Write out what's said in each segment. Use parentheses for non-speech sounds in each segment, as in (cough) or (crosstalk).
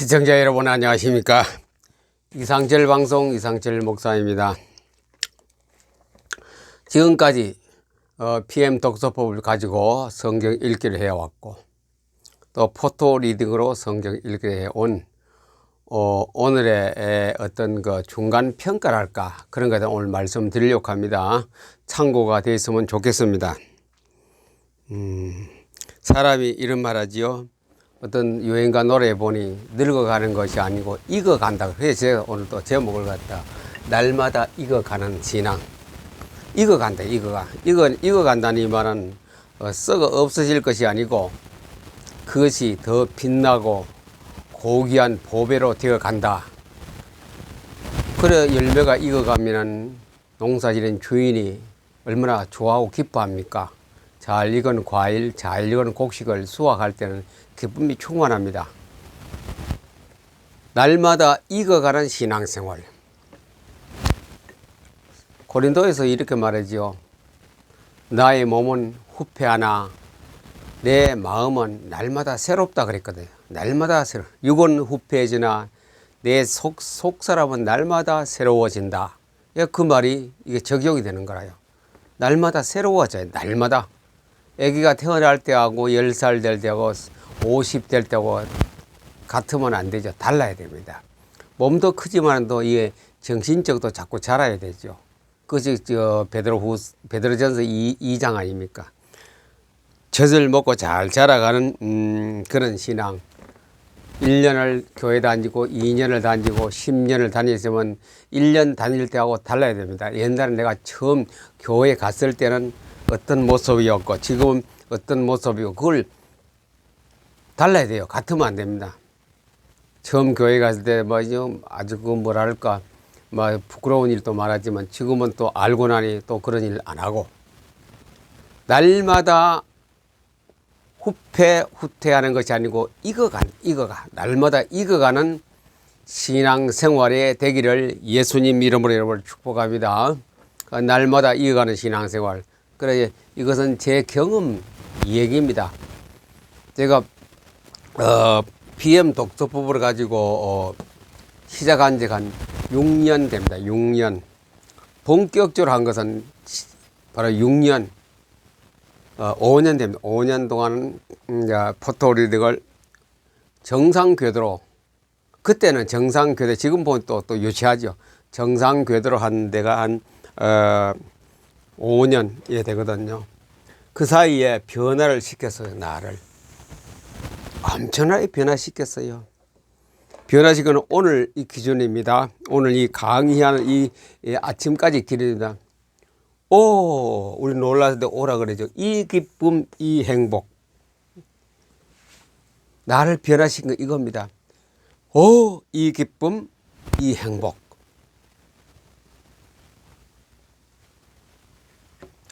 시청자 여러분 안녕하십니까? 이상철 방송 이상철 목사입니다. 지금까지 어, PM 독서법을 가지고 성경 읽기를 해왔고 또 포토 리딩으로 성경 읽기를 해온 어, 오늘의 에, 어떤 그 중간 평가랄까? 그런 것에 오늘 말씀드리려고 합니다. 참고가 되었으면 좋겠습니다. 음, 사람이 이런 말하지요 어떤 유행가 노래 보니 늙어가는 것이 아니고 익어간다. 그래서 제가 오늘 또 제목을 갖다 날마다 익어가는 신앙. 익어간다, 익어가. 익어, 익어간다는 이 말은 어, 썩어 없어질 것이 아니고 그것이 더 빛나고 고귀한 보배로 되어 간다. 그래 열매가 익어가면은 농사지는 주인이 얼마나 좋아하고 기뻐합니까? 잘 익은 과일, 잘 익은 곡식을 수확할 때는 기쁨이 충만합니다. 날마다 익어가는 신앙생활. 고린도에서 이렇게 말하지요. 나의 몸은 후패하나 내 마음은 날마다 새롭다 그랬거든요. 날마다 새로. 육은 후패해지나 내 속, 속 사람은 날마다 새로워진다. 예, 그 말이 이게 적용이 되는 거라요. 날마다 새로워져요. 날마다. 아기가 태어날 때하고 10살 될 때하고 50 될 때하고 같으면 안 되죠. 달라야 됩니다. 몸도 크지만도 이게 정신적도 자꾸 자라야 되죠. 그것이 저 베드로 후 베드로전서 2, 2장 아닙니까? 젖을 먹고 잘 자라가는 음, 그런 신앙. 1년을 교회 다니고 2년을 다니고 10년을 다녔으면 1년 다닐 때하고 달라야 됩니다. 옛날에 내가 처음 교회 갔을 때는 어떤 모습이었고 지금은 어떤 모습이고 그걸 달라야 돼요. 같으면 안 됩니다. 처음 교회 갔을 때뭐 아주 그 뭐랄까 뭐 부끄러운 일도 많았지만 지금은 또 알고 나니 또 그런 일 안 하고 날마다 후패 후퇴하는 것이 아니고 익어간 익어가 날마다 익어가는 신앙 생활의 되기를 예수님 이름으로 여러분을 축복합니다. 날마다 익어가는 신앙 생활. 그래 이것은 제 경험 얘기입니다. 제가 어, PM 독서법을 가지고 어, 시작한 지가 한 6년 됩니다. 6년. 본격적으로 한 것은 바로 6년, 어, 5년 됩니다. 5년 동안은 음, 포토리딩을 정상 궤도로 그때는 정상 궤도 지금 보면 또, 또 유치하죠. 정상 궤도로 한 데가 한 어, 5년이 되거든요. 그 사이에 변화를 시켰어요, 나를. 엄청나게 변화시켰어요. 변화시키는 오늘 이 기준입니다. 오늘 이 강의하는 이, 이 아침까지 기준입니다. 오, 우리 때 오라 그러죠. 이 기쁨, 이 행복. 나를 변화시킨 거 이겁니다. 오, 이 기쁨, 이 행복.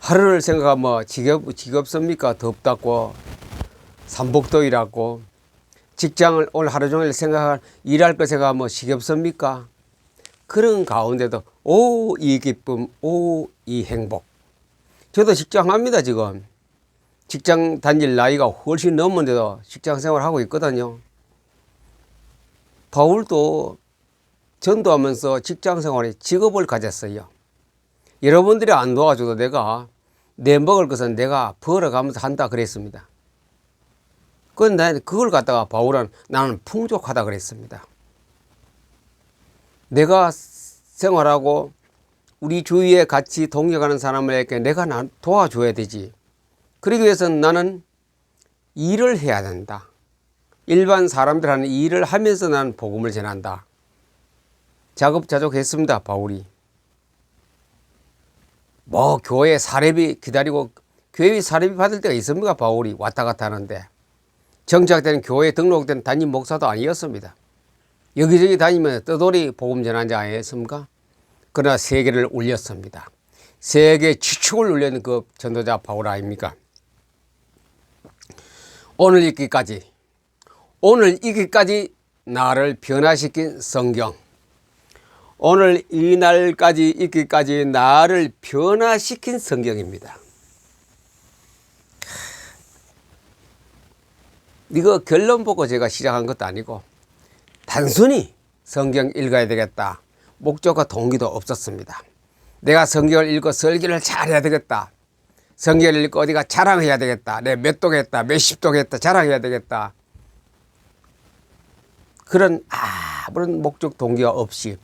하루를 생각하면 뭐 지겹, 지겹습니까? 덥다고, 삼복도이라고, 직장을 오늘 하루 종일 생각할, 일할 거 생각하면 뭐 지겹습니까? 그런 가운데도, 오, 이 기쁨, 오, 이 행복. 저도 직장 합니다, 지금. 직장 다닐 나이가 훨씬 넘었는데도 직장 생활 하고 있거든요. 바울도 전도하면서 직장 생활에 직업을 가졌어요. 여러분들이 안 도와줘도 내가 내 먹을 것은 내가 벌어가면서 한다 그랬습니다. 그런데 그걸 갖다가 바울은 나는 풍족하다 그랬습니다. 내가 생활하고 우리 주위에 같이 동역하는 사람에게 내가 도와줘야 되지. 그러기 위해서는 나는 일을 해야 된다. 일반 사람들 하는 일을 하면서 나는 복음을 전한다. 자급자족했습니다, 바울이. 뭐 교회 사례비 기다리고 교회 사례비 받을 때가 있습니까? 바울이 왔다 갔다 하는데 정작 때는 교회 등록된 담임 목사도 아니었습니다. 여기저기 다니면 떠돌이 복음 전환자 아니었습니까? 그러나 세계를 울렸습니다. 세계 지축을 울리는 그 전도자 바울 아닙니까? 오늘 있기까지 오늘 있기까지 나를 변화시킨 성경 오늘 이날까지 있기까지 나를 변화시킨 성경입니다. 이거 결론 보고 제가 시작한 것도 아니고 단순히 성경 읽어야 되겠다. 목적과 동기도 없었습니다. 내가 성경을 읽고 설교를 잘해야 되겠다. 성경을 읽고 어디가 자랑해야 되겠다. 내몇 독했다. 몇십 독했다. 자랑해야 되겠다. 그런 아무런 목적 동기가 없이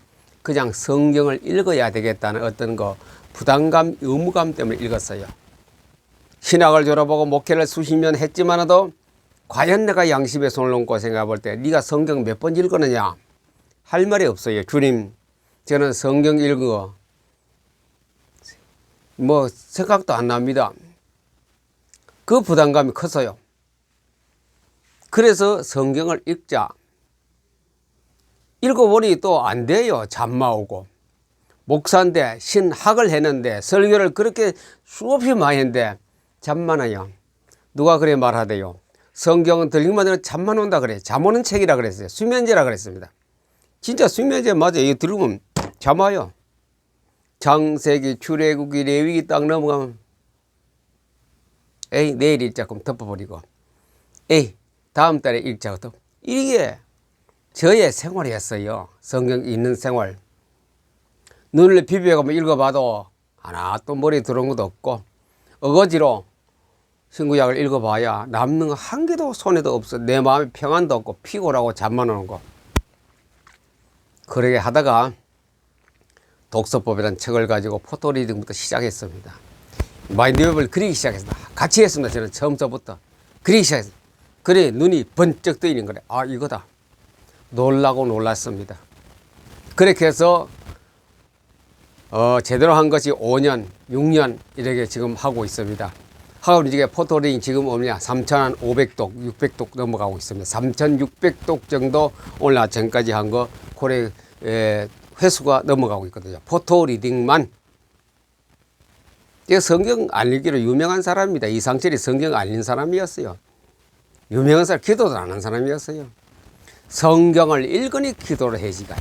그냥 성경을 읽어야 되겠다는 어떤 거 부담감, 의무감 때문에 읽었어요. 신학을 졸업하고 목회를 수십 년 했지만도 과연 내가 양심에 손을 얹고 생각해 볼 때 네가 성경 몇 번 읽었느냐 할 말이 없어요. 주님, 저는 성경 거뭐 생각도 안 납니다. 그 부담감이 컸어요. 그래서 성경을 읽자. 읽어보니 또 안 돼요. 잠마 오고. 목사인데 신학을 했는데 설교를 그렇게 수없이 많이 했는데 잠만 와요. 누가 그래 말하대요. 성경은 들리기만 해도 잠만 온다 그래. 잠 오는 책이라 그랬어요. 수면제라 그랬습니다. 진짜 수면제 맞아요. 이거 들으면 잠 와요. 장세기, 출애굽기, 레위기 딱 넘어가면 에이 내일 그럼 덮어버리고 에이 다음 달에 읽자 또 이게 저의 생활이었어요. 성경 읽는 생활. 눈을 비벼가면 읽어봐도 하나 또 머리에 들어온 것도 없고 어거지로 신구약을 읽어봐야 남는 거 한 개도 손에도 없어. 내 마음에 평안도 없고 피곤하고 잠만 오는 거. 그러게 하다가 독서법이라는 책을 가지고 포토리딩부터 시작했습니다. 마인드맵을 그리기 시작했습니다. 같이 했습니다. 저는 처음서부터 그리기 시작했습니다. 그래 눈이 번쩍 뜨이는 거래. 아 이거다. 놀라고 놀랐습니다. 그렇게 해서 어, 제대로 한 것이 5년, 6년 이렇게 지금 하고 있습니다. 하고 이제 포토링 지금 오냐 3,500독, 600독 넘어가고 있습니다. 3,600독 정도 오늘 아침까지 한 거 고래 에, 회수가 넘어가고 있거든요. 포토 리딩만. 이 성경 안 읽기로 유명한 사람입니다. 이상철이 성경 안 읽는 사람이었어요. 유명한 사람, 기도도 안 하는 사람이었어요. 성경을 읽으니 기도를 해지가.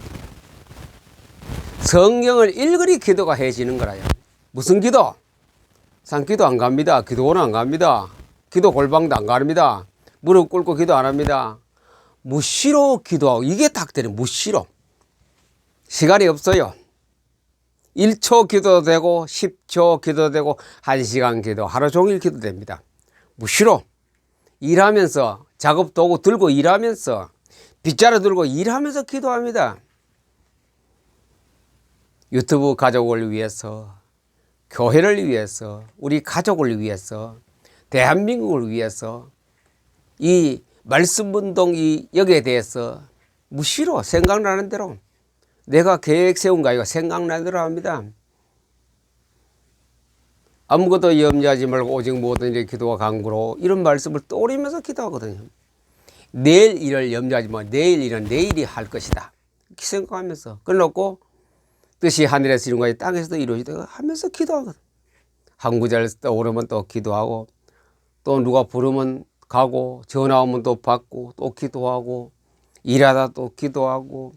성경을 읽으니 기도가 해지는 거라요. 무슨 기도? 산기도 안 갑니다. 기도원 안 갑니다. 기도 골방도 안 갑니다. 무릎 꿇고 기도 안 합니다. 무시로 기도하고 이게 딱 되는 무시로. 시간이 없어요. 1초 기도도 되고 10초 기도도 되고 1시간 기도 하루 종일 기도됩니다. 무시로 일하면서 작업 도구 들고 일하면서 빗자루 들고 일하면서 기도합니다. 유튜브 가족을 위해서 교회를 위해서 우리 가족을 위해서 대한민국을 위해서 이 말씀 운동이 여기에 대해서 무시로 생각나는 대로 내가 계획 세운 거 아니고 생각나는 대로 합니다. 아무것도 염려하지 말고 오직 모든 일에 기도와 간구로 이런 말씀을 떠올리면서 기도하거든요. 내일 일을 염려하지 마. 내일 일은 내일이 할 것이다. 이렇게 생각하면서 끊놓고 뜻이 하늘에서 이룬 것이 땅에서도 이루어지다 하면서 기도하거든. 한 구절 떠오르면 또 기도하고 또 누가 부르면 가고 전화 오면 또 받고 또 기도하고 일하다 또 기도하고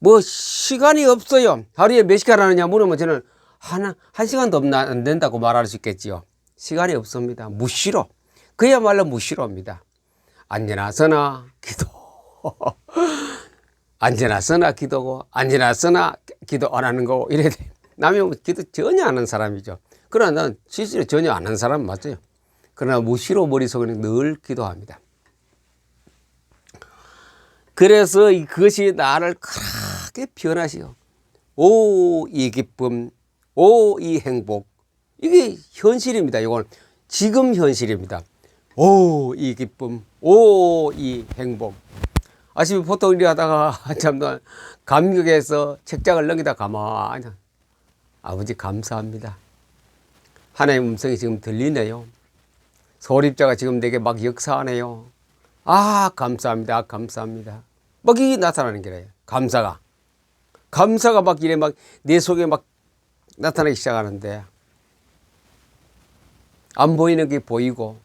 뭐 시간이 없어요. 하루에 몇 시간 하느냐 물으면 저는 하나 한 시간도 없나 안 된다고 말할 수 있겠지요. 시간이 없습니다. 무시로 그야말로 무시로입니다. 앉으나 서나 기도. (laughs) 앉으나 서나 기도고 서나 기도 안 하는 거고 이래 돼. 남이 뭐 기도 전혀 안 하는 사람이죠. 그러나 난 실제로 전혀 안 하는 사람 맞아요. 그러나 무시로 머릿속에는 늘 기도합니다. 그래서 그것이 나를 크게 변하시오. 오, 이 기쁨, 오, 이 행복. 이게 현실입니다. 이건 지금 현실입니다. 오, 이 기쁨, 오, 이 행복. 아침에 보통 일이 하다가 (laughs) 참도 감격해서 책장을 넘기다 가만히 아버지 감사합니다. 하나님 음성이 지금 들리네요. 소립자가 지금 내게 막 역사하네요. 아, 감사합니다. 감사합니다. 막 이게 나타나는 게래요. 감사가. 감사가 막 이래 막 내 속에 막 나타나기 시작하는데 안 보이는 게 보이고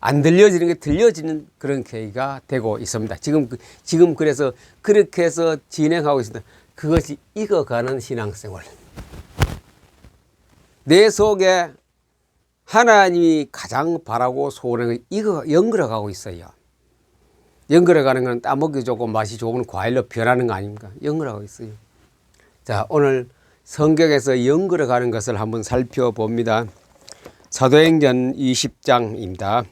안 들려지는 게 들려지는 그런 계기가 되고 있습니다. 지금 그- 지금 그래서 그렇게 해서 진행하고 있습니다. 그것이 익어가는 신앙생활. 내 속에 하나님이 가장 바라고 소원하는 걸 익어 연결해가고 있어요. 연결해 가는 건 따먹기 좋고 맛이 좋은 과일로 변하는 거 아닙니까? 연결하고 있어요. 자, 오늘 성경에서 연결해 가는 것을 한번 살펴봅니다. 사도행전 20장입니다.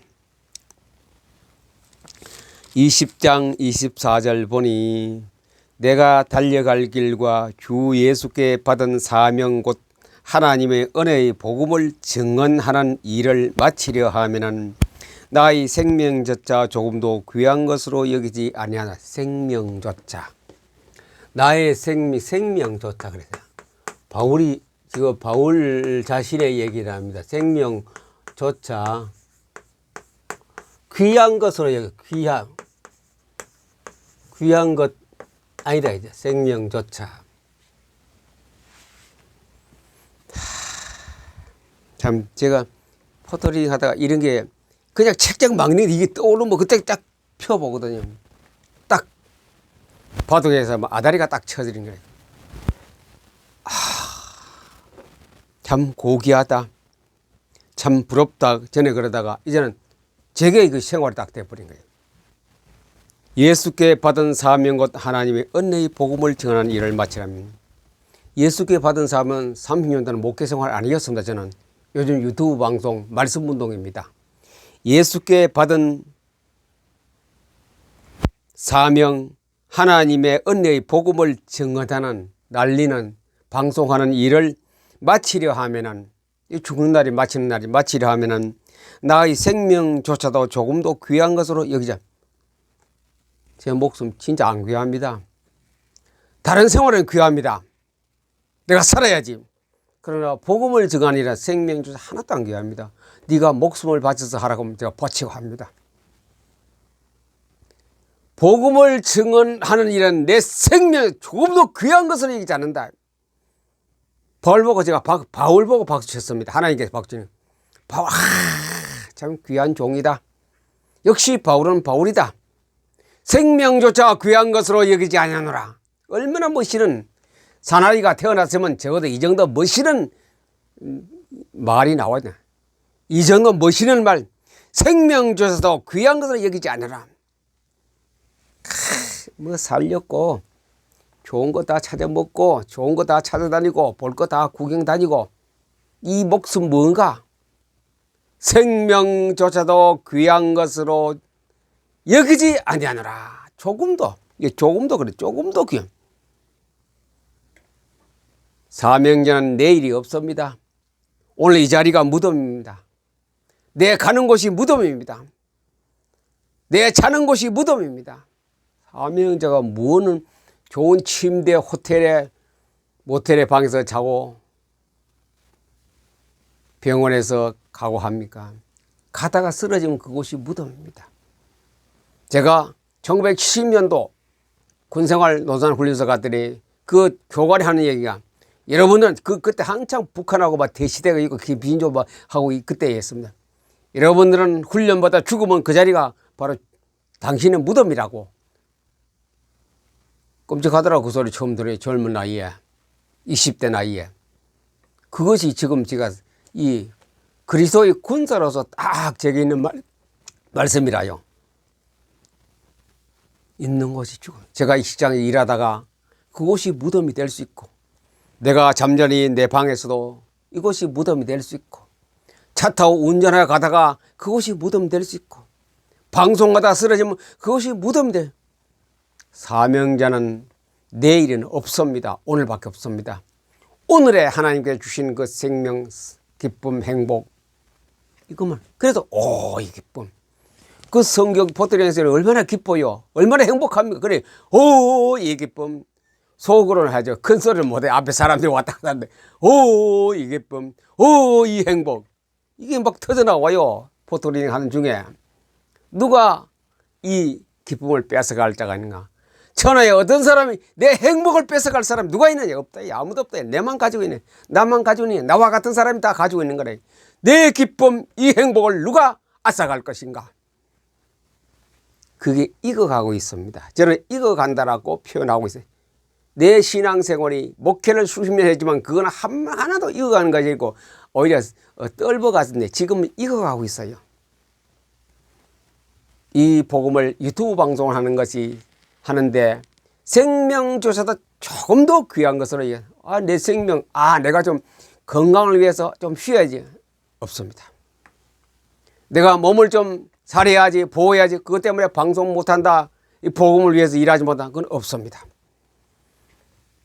20장 24절 보니 내가 달려갈 길과 주 예수께 받은 사명 곧 하나님의 은혜의 복음을 증언하는 일을 마치려 하면은 나의 생명조차 조금도 귀한 것으로 여기지 아니하나 생명조차 나의 생명 생명조차 그래서 바울이 지금 바울 자신의 얘기를 합니다. 생명조차 귀한 것으로 여기 귀한 귀한 것 아니다 이제 생명조차 참 제가 포토링 하다가 이런 게 그냥 책장 막는 이게 떠오르면 그때 딱 펴보거든요. 딱 바둑에서 막 아다리가 딱 쳐지는 거예요. 아, 참 고귀하다. 참 부럽다. 전에 그러다가 이제는 제게 그 생활이 딱 돼버린 거예요. 예수께 받은 사명 곧 하나님의 은혜의 복음을 증언하는 일을 마치라면 예수께 받은 사명은 30년 동안 목회 생활 아니었습니다. 저는 요즘 유튜브 방송 말씀 운동입니다. 예수께 받은 사명 하나님의 은혜의 복음을 증언하는 날리는 방송하는 일을 마치려 하면은 이 죽는 날이 마치는 날이 마치려 하면은 나의 생명조차도 조금도 귀한 것으로 여기자. 제 목숨 진짜 안 귀합니다. 다른 생활은 귀합니다. 내가 살아야지. 그러나 복음을 증하니라 생명조차 하나도 안 귀합니다. 네가 목숨을 바쳐서 하라고 하면 제가 버치고 합니다. 복음을 증언하는 일은 내 생명 조금도 귀한 것을 얘기지 않는다. 바울 보고 제가 바, 바울 보고 박수 쳤습니다. 하나님께서 박수 치는. 바울, 아, 참 귀한 종이다. 역시 바울은 바울이다. 생명조차 귀한 것으로 여기지 아니하노라. 얼마나 멋있는 사나이가 태어났으면 적어도 이 정도 멋있는 말이 나와야 돼. 이 정도 멋있는 말, 생명조차도 귀한 것으로 여기지 않으라. 뭐 살렸고, 좋은 거 다 찾아 먹고, 좋은 거 다 찾아다니고, 볼 거 다 구경 다니고, 이 목숨 뭔가? 생명조차도 귀한 것으로 여기지 아니하노라. 조금도, 조금도 그래, 조금도 귀한. 사명자는 내일이 없습니다. 오늘 이 자리가 무덤입니다. 내 가는 곳이 무덤입니다. 내 자는 곳이 무덤입니다. 사명자가 뭐는 좋은 침대, 호텔에, 모텔에 방에서 자고 병원에서 가고 합니까? 가다가 쓰러지면 그곳이 무덤입니다. 제가 1970년도 군생활 노산 훈련소 갔더니 그 교관이 하는 얘기가 여러분은 그 그때 한창 북한하고 막 대시대가 있고 그 비인조 막 하고 이- 그때였습니다. 여러분들은 훈련받아 죽으면 그 자리가 바로 당신의 무덤이라고. 끔찍하더라고 그 소리 처음 들어요. 젊은 나이에 20대 나이에 그것이 지금 제가 이 그리스도의 군사로서 딱 제게 있는 말, 말씀이라요. 있는 곳이 죽음. 제가 이 시장에 일하다가 그곳이 무덤이 될 수 있고 내가 잠자리 내 방에서도 이곳이 무덤이 될 수 있고 차 타고 운전하러 가다가 그곳이 무덤 될 수 있고 방송하다 쓰러지면 그것이 무덤 돼. 사명자는 내일은 없습니다. 오늘밖에 없습니다. 오늘에 하나님께 주신 그 생명, 기쁨, 행복 이것만 그래서 오이 기쁨 그 성경 포트리에서는 얼마나 기뻐요. 얼마나 행복합니까. 그래 오 이 기쁨 속으로는 하죠. 큰 소리를 못해. 앞에 사람들이 왔다 갔다 하는데, 오, 이 기쁨, 오, 이 행복. 이게 막 터져나와요. 포토링 하는 중에. 누가 이 기쁨을 뺏어갈 자가 있는가? 천하에 어떤 사람이 내 행복을 뺏어갈 사람 누가 있느냐? 없다. 아무도 없다. 내만 가지고 있네. 나만 가지고 있네. 나와 같은 사람이 다 가지고 있는 거래. 내 기쁨, 이 행복을 누가 앗아갈 것인가? 그게 익어가고 있습니다. 저는 익어간다라고 표현하고 있어요. 내 신앙생활이 목회를 수십 년 했지만 그건 한, 하나도 익어가는 것이 있고 오히려 어, 떨버갔는데 지금은 익어가고 있어요. 이 복음을 유튜브 방송을 하는 것이 하는데 생명조차도 조금 더 귀한 것으로. 아, 내 생명, 아, 내가 좀 건강을 위해서 좀 쉬어야지. 없습니다. 내가 몸을 좀 살해야지, 보호해야지. 그것 때문에 방송 못한다. 이 복음을 위해서 일하지 못한다. 그건 없습니다.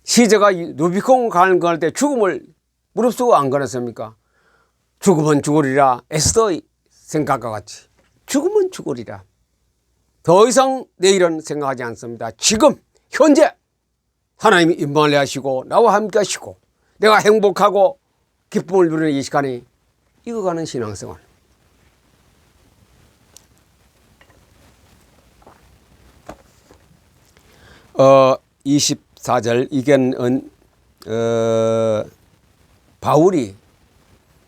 시저가 루비콘 가는 걸때 죽음을 무릅쓰고 안 걸었습니까? 죽으면 죽으리라. 에스더 생각과 같이. 죽으면 죽으리라. 더 이상 내일은 생각하지 않습니다. 지금, 현재, 하나님이 임만을 하시고, 나와 함께 하시고, 내가 행복하고, 기쁨을 누리는 이 시간이 익어가는 신앙생활. 어, 24절, 이견은, 어, 바울이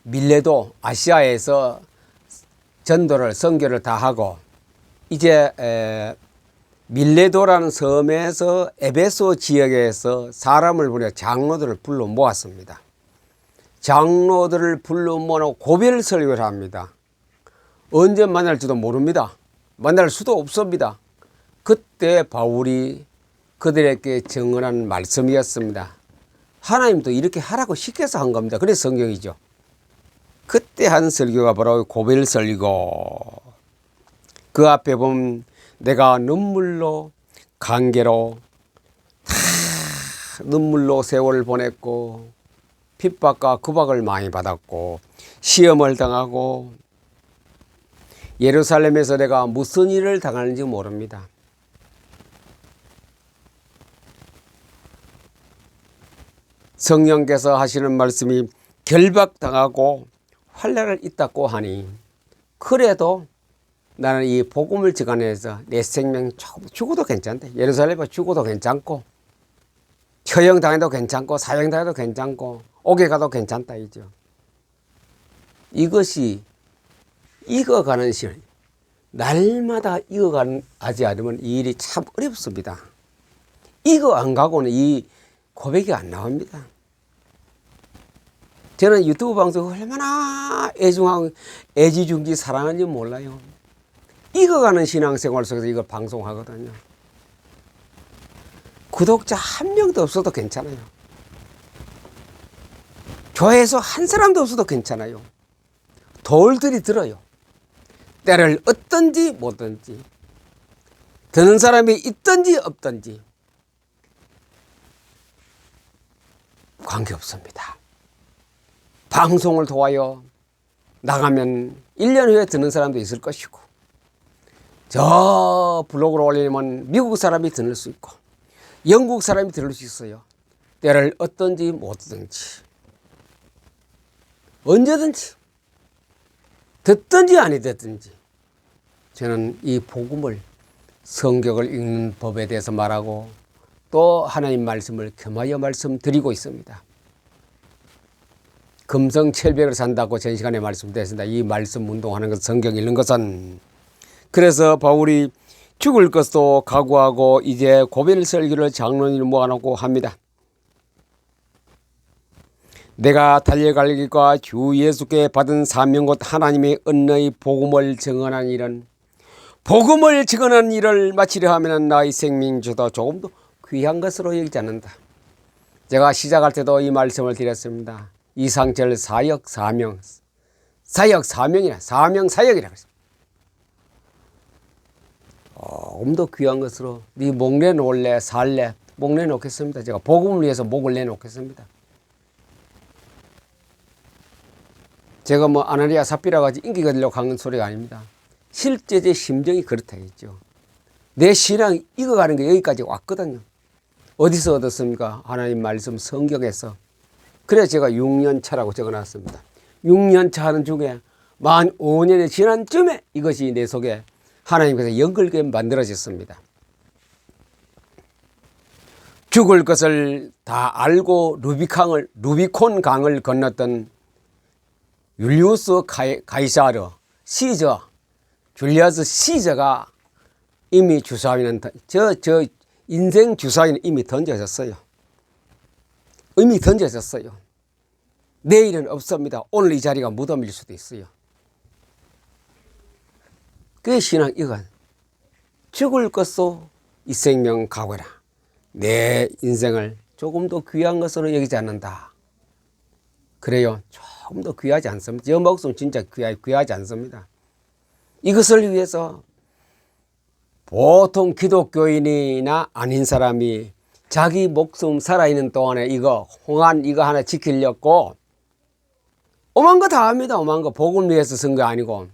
밀레도 아시아에서 전도를, 선교를 다 하고, 이제 에, 밀레도라는 섬에서 에베소 지역에서 사람을 보내 장로들을 불러 모았습니다. 장로들을 불러 모아 고별 설교를 합니다. 언제 만날지도 모릅니다. 만날 수도 없습니다. 그때 바울이 그들에게 증언한 말씀이었습니다. 하나님도 이렇게 하라고 시켜서 한 겁니다. 그래서 성경이죠. 그때 한 설교가 바로 고별 설교. 그 앞에 보면 내가 눈물로 관계로 다 눈물로 세월을 보냈고 핍박과 구박을 많이 받았고 시험을 당하고 예루살렘에서 내가 무슨 일을 당하는지 모릅니다. 성령께서 하시는 말씀이 결박당하고 환란을 있다고 하니 그래도 나는 이 복음을 지간해서 내 생명 죽어도 괜찮대. 예루살렘에 죽어도 괜찮고 처형 당해도 괜찮고 사형 당해도 괜찮고 옥에 가도 괜찮다 이죠. 이것이 익어가는 실. 날마다 익어가는 하지 않으면 이 일이 참 어렵습니다. 익어 안 가고는 이 고백이 안 나옵니다. 저는 유튜브 방송 얼마나 애중하고 애지중지 사랑하는지 몰라요. 익어가는 신앙생활 속에서 이걸 방송하거든요. 구독자 한 명도 없어도 괜찮아요. 교회에서 한 사람도 없어도 괜찮아요. 돌들이 들어요. 때를 얻든지 못든지 드는 사람이 있든지 없든지 관계없습니다. 방송을 도와요. 나가면 1년 후에 듣는 사람도 있을 것이고 저 블로그를 올리면 미국 사람이 들을 수 있고 영국 사람이 들을 수 있어요. 때를 얻든지 못든지 언제든지 듣든지 아니 듣든지 저는 이 복음을 성경을 읽는 법에 대해서 말하고 또 하나님 말씀을 겸하여 말씀드리고 있습니다. 금성철벽을 산다고 전 시간에 말씀드렸습니다. 이 말씀 운동하는 것, 성경 읽는 것은 그래서 바울이 죽을 것도 각오하고 이제 고별 설교를 장로님 모아놓고 합니다. 내가 달려갈 길과 주 예수께 받은 사명 곧 하나님의 은혜의 복음을 증언한 일은 복음을 증언한 일을 마치려 하면 나의 생명조도 조금 더 귀한 것으로 여기지 않는다. 제가 시작할 때도 이 말씀을 드렸습니다. 이상철 사역 사명 사역 사명이라 사명 사역이라 그랬습니다. 조금 더 귀한 것으로 네 목 내 놓을래 살래 목 내놓겠습니다. 제가 복음을 위해서 목을 내놓겠습니다. 제가 뭐 아나리아 가지 인기가 되려고 하는 소리가 아닙니다. 실제 제 심정이 그렇다 했죠. 내 신앙이 익어가는 게 여기까지 왔거든요. 어디서 얻었습니까? 하나님 말씀 성경에서. 그래서 제가 6년 차라고 적어놨습니다. 6년 차 하는 중에 만 5년이 지난 쯤에 이것이 내 속에 하나님께서 연결게 만들어졌습니다. 죽을 것을 다 알고 루비캉을 루비콘 강을 건넜던 율리우스 가이 사르 시저 줄리아스 시저가 이미 주사위는 저 저 인생 주사위는 이미 던져졌어요. 이미 던져졌어요. 내일은 없습니다. 오늘 이 자리가 무덤일 수도 있어요. 그게 신앙 이건 죽을 것도 이 생명 각오라. 내 인생을 조금 더 귀한 것으로 여기지 않는다. 그래요. 조금 더 귀하지 않습니다. 저 목숨 진짜 귀하, 귀하지 않습니다. 이것을 위해서 보통 기독교인이나 아닌 사람이 자기 목숨 살아있는 동안에 이거 홍안 이거 하나 지키려고 오만 거 다 합니다. 오만 거 복을 위해서 쓴 거 아니고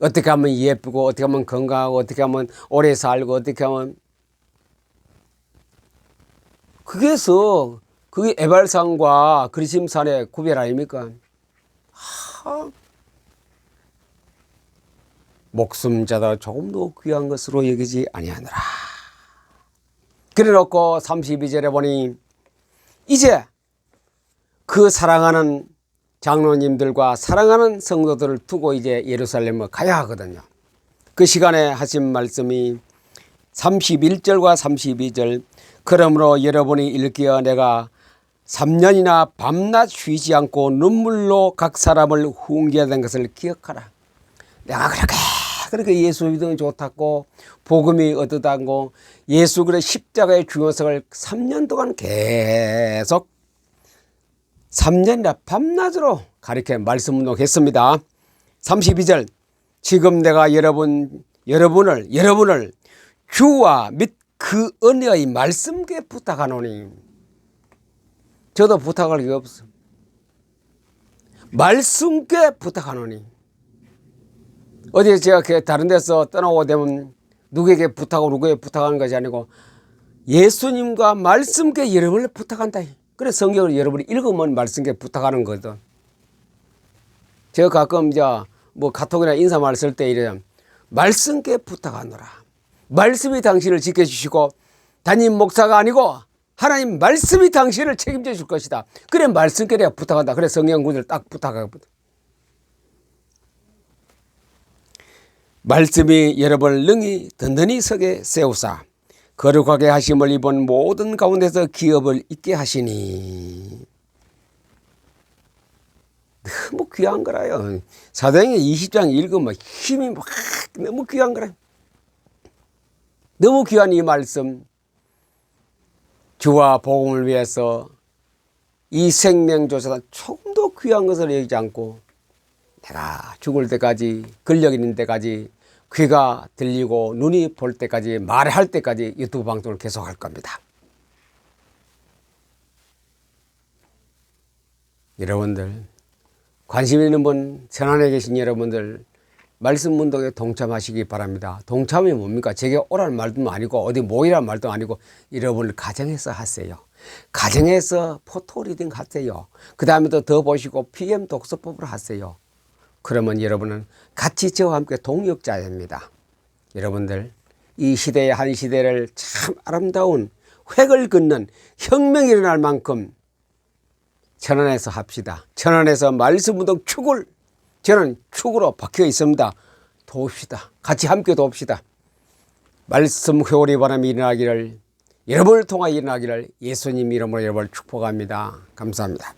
어떻게 하면 예쁘고 어떻게 하면 건강하고 어떻게 하면 오래 살고 어떻게 하면 그게서 그게 에발산과 그리심산의 구별 아닙니까? 하, 목숨자다 조금 더 귀한 것으로 여기지 아니하느라. 그래 놓고 32절에 보니 이제 그 사랑하는 장로님들과 사랑하는 성도들을 두고 이제 예루살렘을 가야 하거든요. 그 시간에 하신 말씀이 31절과 32절 그러므로 여러분이 읽기어 내가 3년이나 밤낮 쉬지 않고 눈물로 각 사람을 훈계된 것을 기억하라. 내가 그렇게 그렇게 예수 믿으면 좋다고 복음이 어떠다고 예수 그의 십자가의 중요성을 3년 동안 계속 3년이나 밤낮으로 가르쳐 말씀 운동했습니다. 32절 지금 내가 여러분 여러분을 여러분을 주와 및 그 은혜의 말씀께 부탁하노니 저도 부탁할 게 없어. 말씀께 부탁하노니 어디 제가 그 다른 데서 떠나고 되면 누구에게 부탁하고 누구에게 부탁하는 것이 아니고 예수님과 말씀께 여러분을 부탁한다. 그래 성경을 여러분이 읽으면 말씀께 부탁하는 거거든. 제가 가끔 이제 뭐 카톡이나 인사말 쓸 때 이래 말씀께 부탁하노라. 말씀이 당신을 지켜주시고 담임 목사가 아니고 하나님 말씀이 당신을 책임져 줄 것이다. 그래 말씀께 내가 부탁한다. 그래 성경 구절 딱 부탁하거든. 말씀이 여러분을 능히 든든히 서게 세우사 거룩하게 하심을 입은 모든 가운데서 기업을 있게 하시니 너무 귀한 거라요. 사도행전 20장 읽으면 힘이 막 너무 귀한 거라요. 너무 귀한 이 말씀 주와 복음을 위해서 이 생명조차 조금 더 귀한 것을 여기지 않고 내가 죽을 때까지 근력 있는 때까지 귀가 들리고 눈이 볼 때까지 말할 때까지 유튜브 방송을 계속할 겁니다. 여러분들 관심 있는 분 전안에 계신 여러분들 말씀 운동에 동참하시기 바랍니다. 동참이 뭡니까? 제게 오라는 말도 아니고 어디 모이라는 말도 아니고 여러분을 가정에서 하세요. 가정에서 포토 리딩 하세요. 그 다음에 더 보시고 PM 독서법을 하세요. 그러면 여러분은 같이 저와 함께 동역자 됩니다. 여러분들 이 시대의 한 시대를 참 아름다운 획을 긋는 혁명이 일어날 만큼 천안에서 합시다. 천안에서 말씀 운동 축을 저는 축으로 박혀 있습니다. 도웁시다. 같이 함께 도웁시다. 말씀 회오리 바람이 일어나기를 여러분을 통하여 일어나기를 예수님 이름으로 여러분을 축복합니다. 감사합니다.